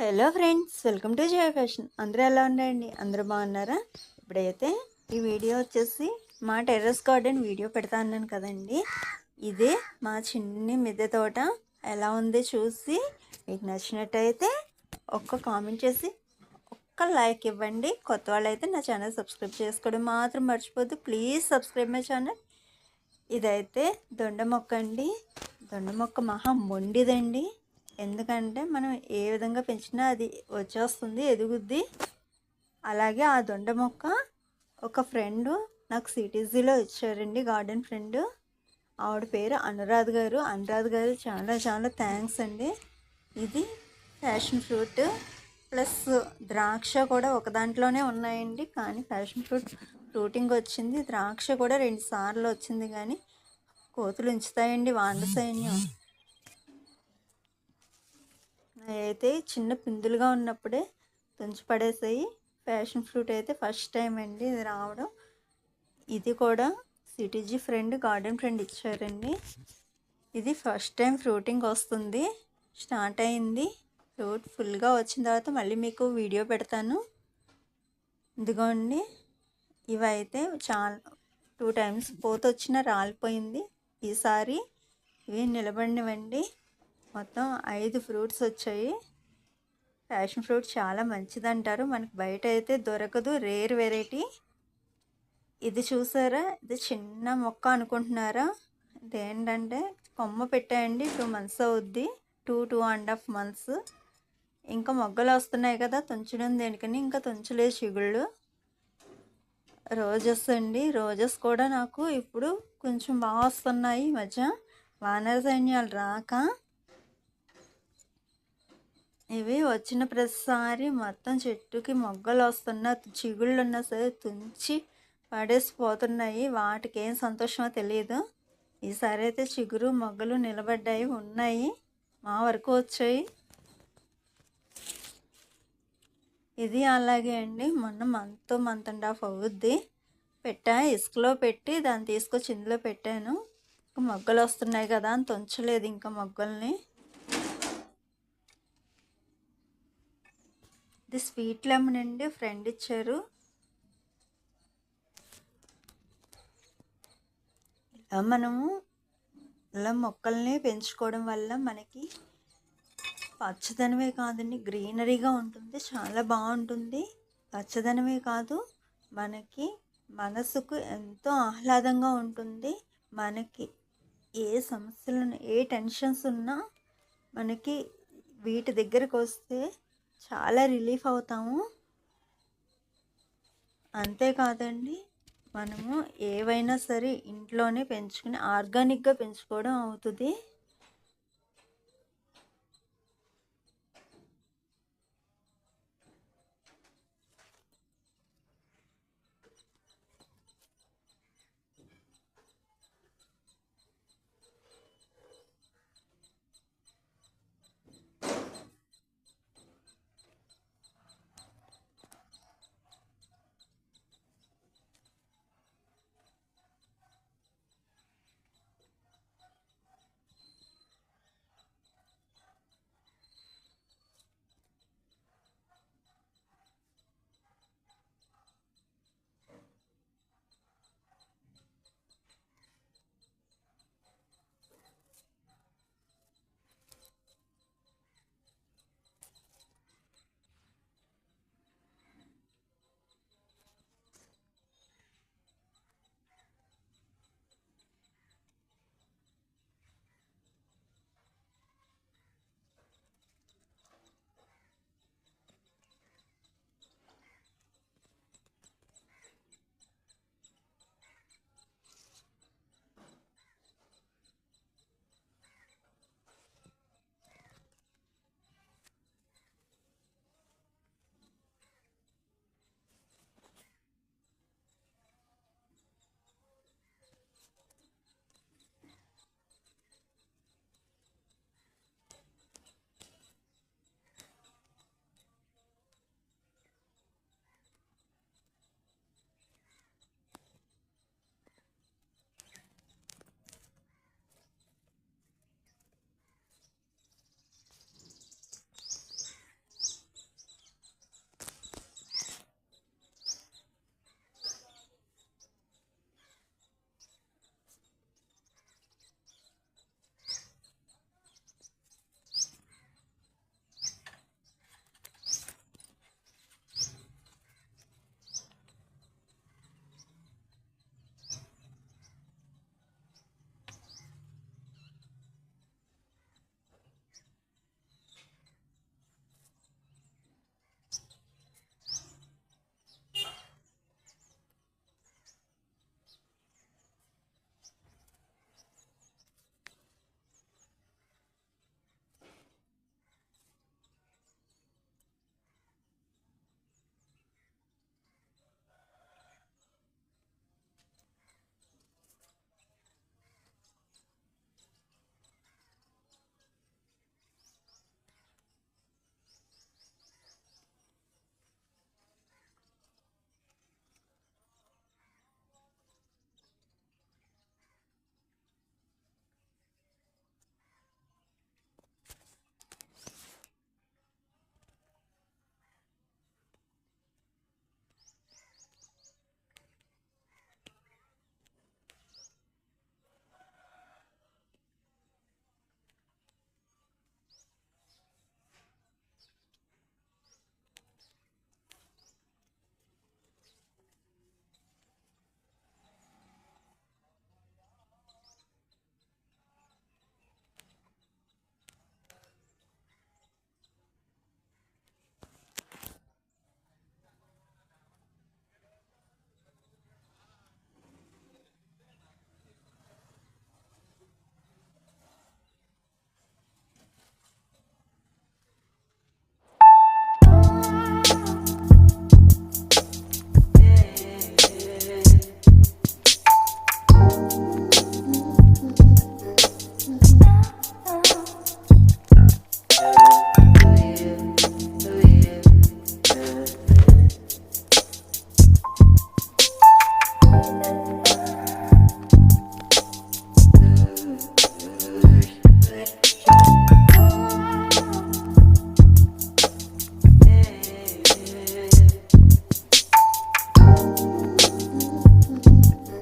Hello friends welcome to Jaya fashion. అందరూ ఎలా ఉన్నారండి? అందరూ బాగున్నారా? ఇప్పుడైతే ఈ వీడియో వచ్చేసి మా టెర్రస్ గార్డెన్ వీడియో పెడతా అన్నాను కదండి. ఇదే మా చిన్ని మిద్దె తోట. ఎలా ఉంది చూసి మీకు నచ్చినట్టయితే ఒక్క కామెంట్ చేసి ఒక్క లైక్ ఇవ్వండి. కొత్త వాళ్ళైతే నా ఛానల్ సబ్స్క్రైబ్ చేసుకోవడం మాత్రం మర్చిపోద్దు ప్లీజ్ సబ్స్క్రైబ్ మై ఛానల్. ఇదైతే దొండ మొక్క అండి. దొండ మొక్క మహా మొండిదండి. ఎందుకంటే మనం ఏ విధంగా పెంచినా అది వచ్చేస్తుంది ఎదుగుద్ది. అలాగే ఆ దొండ మొక్క ఒక ఫ్రెండ్ నాకు సిటీజీలో ఇచ్చారండి గార్డెన్ ఫ్రెండ్ ఆవిడ పేరు అనురాధ్ గారు. అనురాధ్ గారు చాలా చాలా థ్యాంక్స్ అండి. ఇది ఫ్యాషన్ ఫ్రూట్ ప్లస్ ద్రాక్ష కూడా ఒక దాంట్లోనే ఉన్నాయండి. కానీ ఫ్యాషన్ ఫ్రూట్ ఫ్రూటింగ్ వచ్చింది. ద్రాక్ష కూడా రెండు సార్లు వచ్చింది కానీ కోతులు ఉంచుతాయండి వాండ సైన్యం. అయితే చిన్న పిందులుగా ఉన్నప్పుడే తుంచి పడేసాయి. ఫ్యాషన్ ఫ్రూట్ అయితే ఫస్ట్ టైం అండి ఇది రావడం. ఇది కూడా సిటీజీ ఫ్రెండ్ గార్డెన్ ఫ్రెండ్ ఇచ్చారండి. ఇది ఫస్ట్ టైం ఫ్రూటింగ్ వస్తుంది. స్టార్ట్ అయింది. ఫ్రూట్ ఫుల్గా వచ్చిన తర్వాత మళ్ళీ మీకు వీడియో పెడతాను. ఇదిగోండి. ఇవైతే చాలా టూ టైమ్స్ పోత వచ్చిన రాలిపోయింది. ఈసారి ఇవి నిలబడినవండి. మొత్తం ఐదు ఫ్రూట్స్ వచ్చాయి. ప్యాషన్ ఫ్రూట్ చాలా మంచిదంటారు. మనకి బయట అయితే దొరకదు. Rare variety. ఇది చూసారా? ఇది చిన్న మొక్క అనుకుంటున్నారా? ఇదేంటంటే కొమ్మ పెట్టాయండి. టూ మంత్స్ అవుద్ది. Two two and half months. ఇంకా మొగ్గలు వస్తున్నాయి కదా. తుంచడం దేనికని? ఇంకా తుంచలేదు చిగుళ్ళు. రోజెస్ అండి. రోజెస్ కూడా నాకు ఇప్పుడు కొంచెం బాగా వస్తున్నాయి ఈ మధ్య. వానర సైన్యాలు రాక ఇవి వచ్చిన ప్రతిసారి మొత్తం చెట్టుకి మొగ్గలు వస్తున్న చిగుళ్ళు ఉన్నా సరే తుంచి పడేసిపోతున్నాయి. వాటికి ఏం సంతోషమో తెలియదు ఈసారి అయితే చిగురు మొగ్గలు నిలబడ్డాయి ఉన్నాయి. మా వరకు వచ్చాయి. ఇది అలాగే అండి. మొన్న మంత్ మంత్ అండ్ హాఫ్ అవుద్ది. పెట్టా ఇసుకలో పెట్టి దాన్ని తీసుకొచ్చి ఇందులో పెట్టాను. మొగ్గలు వస్తున్నాయి కదా అని తుంచలేదు ఇంకా మొగ్గల్ని. ఇది స్వీట్ లెమన్ అండి ఫ్రెండ్ ఇచ్చారు. ఇలా మనము ఇలా మొక్కల్ని పెంచుకోవడం వల్ల మనకి పచ్చదనమే కాదండి గ్రీనరీగా ఉంటుంది చాలా బాగుంటుంది. పచ్చదనమే కాదు మనకి మనసుకు ఎంతో ఆహ్లాదంగా ఉంటుంది. మనకి ఏ సమస్యలు ఏ టెన్షన్స్ ఉన్నా మనకి వీటి దగ్గరకు వస్తే చాలా రిలీఫ్ అవుతాము. అంతేకాదండి మనము ఏవైనా సరే ఇంట్లోనే పెంచుకుని ఆర్గానిక్గా పెంచుకోవడం అవుతుంది.